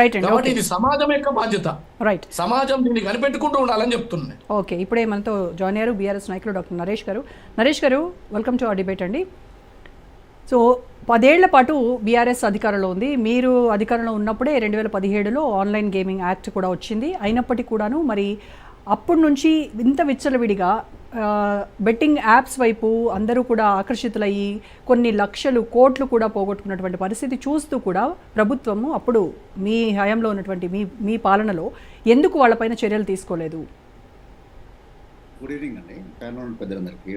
Right అండి కాబట్టి ఇది సమాజం యొక్క బాధ్యత. రైట్ సమాజం దీన్ని కనిపెట్టుకుంటూ ఉండాలని చెప్తున్నాను ఓకే ఇప్పుడే మనతో జాయిన్ అయ్యారు బీఆర్ఎస్ నాయకులు doctor Naresh garu. Naresh garu welcome to the debate అండి. సో పదేళ్ళ పాటు బీఆర్ఎస్ అధికారంలో ఉంది. మీరు అధికారంలో ఉన్నప్పుడే రెండు వేల పదిహేడులో ఆన్లైన్ గేమింగ్ యాక్ట్ కూడా వచ్చింది. అయినప్పటికీ కూడాను మరి అప్పటి నుంచి ఇంత విచ్చలవిడిగా బెట్టింగ్ యాప్స్ వైపు అందరూ కూడా ఆకర్షితులయ్యి కొన్ని లక్షలు కోట్లు కూడా పోగొట్టుకున్నటువంటి పరిస్థితి చూస్తూ కూడా ప్రభుత్వము అప్పుడు మీ హయాంలో ఉన్నటువంటి మీ మీ పాలనలో ఎందుకు వాళ్ళపైన చర్యలు తీసుకోలేదు? గుడ్ ఈవినింగ్ అండి. ప్యానల్ పెద్దలందరికీ.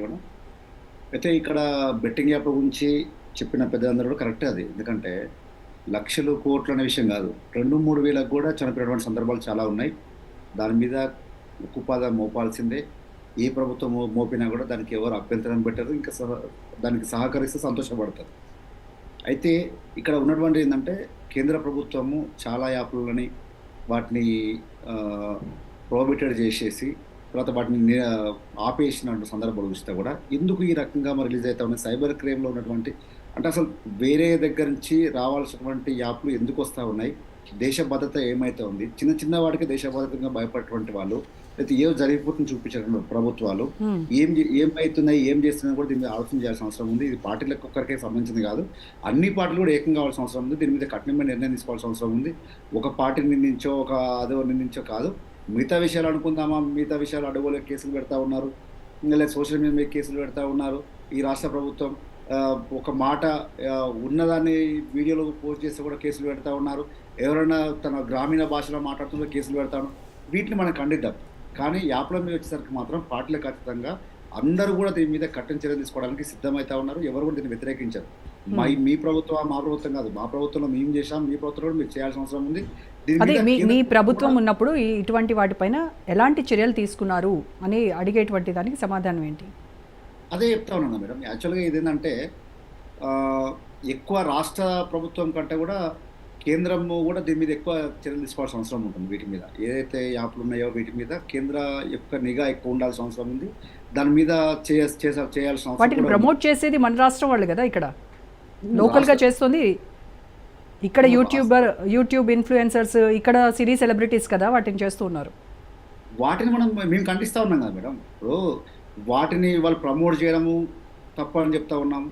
అయితే ఇక్కడ బెట్టింగ్ యాప్ గురించి చెప్పిన పెద్దలందరూ కూడా అది. ఎందుకంటే లక్షలు కోట్లు అనే విషయం కాదు. రెండు మూడు వేలకు కూడా చనిపోయినటువంటి సందర్భాలు చాలా ఉన్నాయి. దాని మీద ఉక్కుపాద మోపాల్సిందే. ఏ ప్రభుత్వం మోపినా కూడా దానికి ఎవరు అభ్యంతరం పెట్టరు ఇంకా సహ దానికి సహకరిస్తే సంతోషపడతారు. అయితే ఇక్కడ ఉన్నటువంటి ఏంటంటే కేంద్ర ప్రభుత్వము చాలా యాప్లని వాటిని ప్రోహిబిటెడ్ చేసేసి తర్వాత వాటిని ఆపేసినటువంటి ఆపేసిన సందర్భాలు చూస్తే కూడా ఎందుకు ఈ రకంగా మరి రిలీజ్ అవుతా ఉన్నాయి? సైబర్ క్రైమ్లో ఉన్నటువంటి అంటే అసలు వేరే దగ్గర నుంచి రావాల్సినటువంటి యాప్లు ఎందుకు వస్తూ ఉన్నాయి? దేశ భద్రత ఏమైతే ఉంది చిన్న చిన్న వాడికి దేశ భద్రతగా భయపడేటువంటి వాళ్ళు అయితే ఏం జరిగిపోతుంది చూపించారు ప్రభుత్వాలు. ఏం ఏమవుతున్నాయి ఏం చేస్తున్నాయి కూడా దీని మీద ఆలోచన చేయాల్సిన అవసరం ఉంది. ఇది పార్టీలకు ఒక్కరికే సంబంధించింది కాదు. అన్ని పార్టీలు కూడా ఏకం కావాల్సిన అవసరం ఉంది. దీని మీద కఠినమైన నిర్ణయం తీసుకోవాల్సిన అవసరం ఉంది. ఒక పార్టీ నిందించో ఒక అదో నిందించో కాదు. మిగతా విషయాలు అనుకుందామా? మిగతా విషయాలు అడుగులో కేసులు పెడతా ఉన్నారు. లేదా సోషల్ మీడియా మీద కేసులు పెడతా ఉన్నారు. ఈ రాష్ట్ర ప్రభుత్వం ఒక మాట ఉన్నదాన్ని వీడియోలో పోస్ట్ చేస్తే కూడా కేసులు పెడతా ఉన్నారు. ఎవరైనా తన గ్రామీణ భాషలో మాట్లాడుతుందో కేసులు పెడతా ఉన్నారు. వీటిని మనం ఖండిద్దాం. కానీ యాప్ల మీద వచ్చేసరికి మాత్రం పార్టీలు ఖచ్చితంగా అందరూ కూడా దీని మీద కఠిన చర్యలు తీసుకోవడానికి సిద్ధమవుతా ఉన్నారు. ఎవరు కూడా దీన్ని వ్యతిరేకించారు. మా మీ ప్రభుత్వం మా ప్రభుత్వం కాదు. మా ప్రభుత్వంలో మేము చేశాం. మీ ప్రభుత్వం కూడా మీరు చేయాల్సిన అవసరం ఉంది. అదే మీ మీ ప్రభుత్వం ఉన్నప్పుడు ఇటువంటి వాటిపైన ఎలాంటి చర్యలు తీసుకున్నారు అని అడిగేటువంటి దానికి సమాధానం ఏంటి? అదే చెప్తా ఉన్నాను మేడం. యాక్చువల్గా ఇది ఏంటంటే ఎక్కువ రాష్ట్ర ప్రభుత్వం కంటే కూడా కేంద్రం కూడా దీని మీద ఎక్కువ చర్యలు తీసుకోవాల్సిన అవసరం ఉంటుంది వీటి మీద. ఏదైతే యాప్లు ఉన్నాయో వీటి మీద కేంద్ర యొక్క నిఘా ఎక్కువ ఉండాల్సిన అవసరం ఉంది. దాని మీద చేయాల్సిన అవసరం వాటిని. ప్రమోట్ చేసేది మన రాష్ట్రం వాళ్ళు కదా ఇక్కడ? లోకల్గా చేస్తుంది. ఇక్కడ యూట్యూబర్ యూట్యూబ్ ఇన్ఫ్లుయెన్సర్స్ ఇక్కడ సిరీ సెలబ్రిటీస్ కదా వాటిని చేస్తూ ఉన్నారు. వాటిని మనం మేము ఖండిస్తూ ఉన్నాం కదా మేడం. ఇప్పుడు వాటిని వాళ్ళు ప్రమోట్ చేయడము తప్పని అని చెప్తా ఉన్నాం.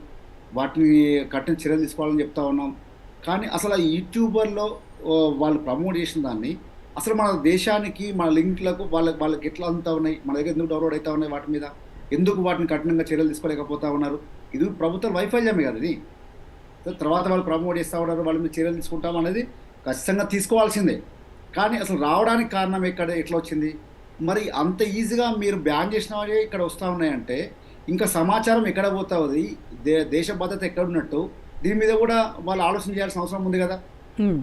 వాటిని కఠిన చర్యలు తీసుకోవాలని చెప్తా ఉన్నాం. కానీ అసలు ఆ యూట్యూబర్లో వాళ్ళు ప్రమోట్ చేసిన దాన్ని అసలు మన దేశానికి మన లింక్లకు వాళ్ళకి వాళ్ళకి ఎట్లా అంతా ఉన్నాయి? మన దగ్గర ఎందుకు డౌన్లోడ్ అవుతా ఉన్నాయి వాటి మీద? ఎందుకు వాటిని కఠినంగా చర్యలు తీసుకోలేకపోతా ఉన్నారు? ఇది ప్రభుత్వ వైఫల్యమే కదా ఇది. తర్వాత వాళ్ళు ప్రమోట్ చేస్తూ ఉన్నారు వాళ్ళ మీద చర్యలు తీసుకుంటాం అనేది ఖచ్చితంగా తీసుకోవాల్సిందే. కానీ అసలు రావడానికి కారణం ఎక్కడ ఎట్లా వచ్చింది? మరి అంత ఈజీగా మీరు బ్యాన్ చేసిన వాళ్ళే ఇక్కడ వస్తూ ఉన్నాయంటే ఇంకా సమాచారం ఎక్కడ పోతా ఉంది? దే దేశ భద్రత ఎక్కడ ఉన్నట్టు దీని మీద కూడా వాళ్ళు ఆలోచన చేయాల్సిన అవసరం ఉంది కదా.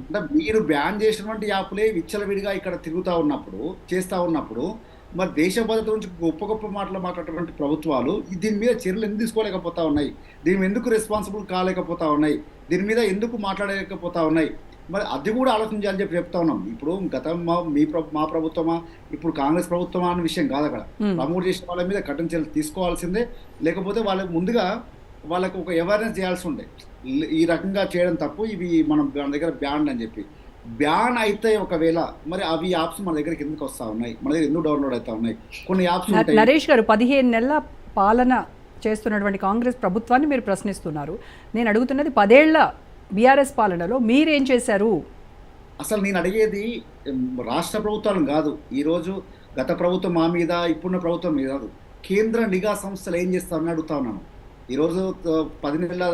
అంటే మీరు బ్యాన్ చేసినటువంటి యాప్లే విచ్చలవిడిగా ఇక్కడ తిరుగుతూ ఉన్నప్పుడు చేస్తూ ఉన్నప్పుడు మరి దేశ భద్రత గురించి గొప్ప గొప్ప మాటలు మాట్లాడేటువంటి ప్రభుత్వాలు దీని మీద చర్యలు ఎందుకు తీసుకోలేకపోతా ఉన్నాయి? దీని ఎందుకు రెస్పాన్సిబుల్ కాలేకపోతా ఉన్నాయి? దీని మీద ఎందుకు మాట్లాడలేకపోతా ఉన్నాయి? మరి అది కూడా ఆలోచించాలని చెప్పి చెప్తా ఉన్నాం. ఇప్పుడు గతం మా మీ ప్రభు మా ప్రభుత్వమా ఇప్పుడు కాంగ్రెస్ ప్రభుత్వమా అనే విషయం కాదు అక్కడ. ప్రమోట్ చేసిన వాళ్ళ మీద కఠిన చర్యలు తీసుకోవాల్సిందే. లేకపోతే వాళ్ళకి ముందుగా వాళ్ళకు ఒక అవేర్నెస్ చేయాల్సి ఉండే. ఈ- రకంగా చేయడం తప్పు ఇవి మనం మన దగ్గర బ్యాన్ అని చెప్పి. బ్యాన్ అయితే ఒకవేళ మరి అవి యాప్స్ మన దగ్గరికి ఎందుకు వస్తా ఉన్నాయి. మన దగ్గర ఎందుకు డౌన్లోడ్ అవుతా ఉన్నాయి? కొన్ని యాప్స్ నరేష్ గారు పదిహేను నెలల పాలన చేస్తున్నటువంటి కాంగ్రెస్ ప్రభుత్వాన్ని మీరు ప్రశ్నిస్తున్నారు. నేను అడుగుతున్నది పదేళ్ళ బీఆర్ఎస్ పాలనలో మీరేం చేశారు? అసలు నేను అడిగేది రాష్ట్ర ప్రభుత్వాలను కాదు. ఈరోజు గత ప్రభుత్వం మా మీద ఇప్పుడున్న ప్రభుత్వం మీద కాదు. కేంద్ర నిఘా సంస్థలు ఏం చేస్తారని అడుగుతా ఉన్నాను. ఈరోజు పది నెలల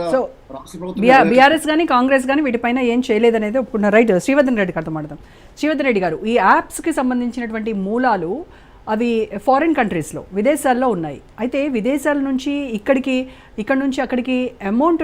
రాష్ట్ర ప్రభుత్వం బీఆర్ఎస్ కానీ కాంగ్రెస్ కానీ వీటిపైన ఏం చేయలేదనేది ఒప్పుకున్నారు రైట్ శ్రీవర్ధన్ రెడ్డికి అర్థం మాడదాం శ్రీవర్ధన్ రెడ్డి గారు ఈ యాప్స్కి సంబంధించినటువంటి మూలాలు అవి ఫారిన్ కంట్రీస్లో విదేశాల్లో ఉన్నాయి. అయితే విదేశాల నుంచి ఇక్కడికి ఇక్కడ నుంచి అక్కడికి అమౌంట్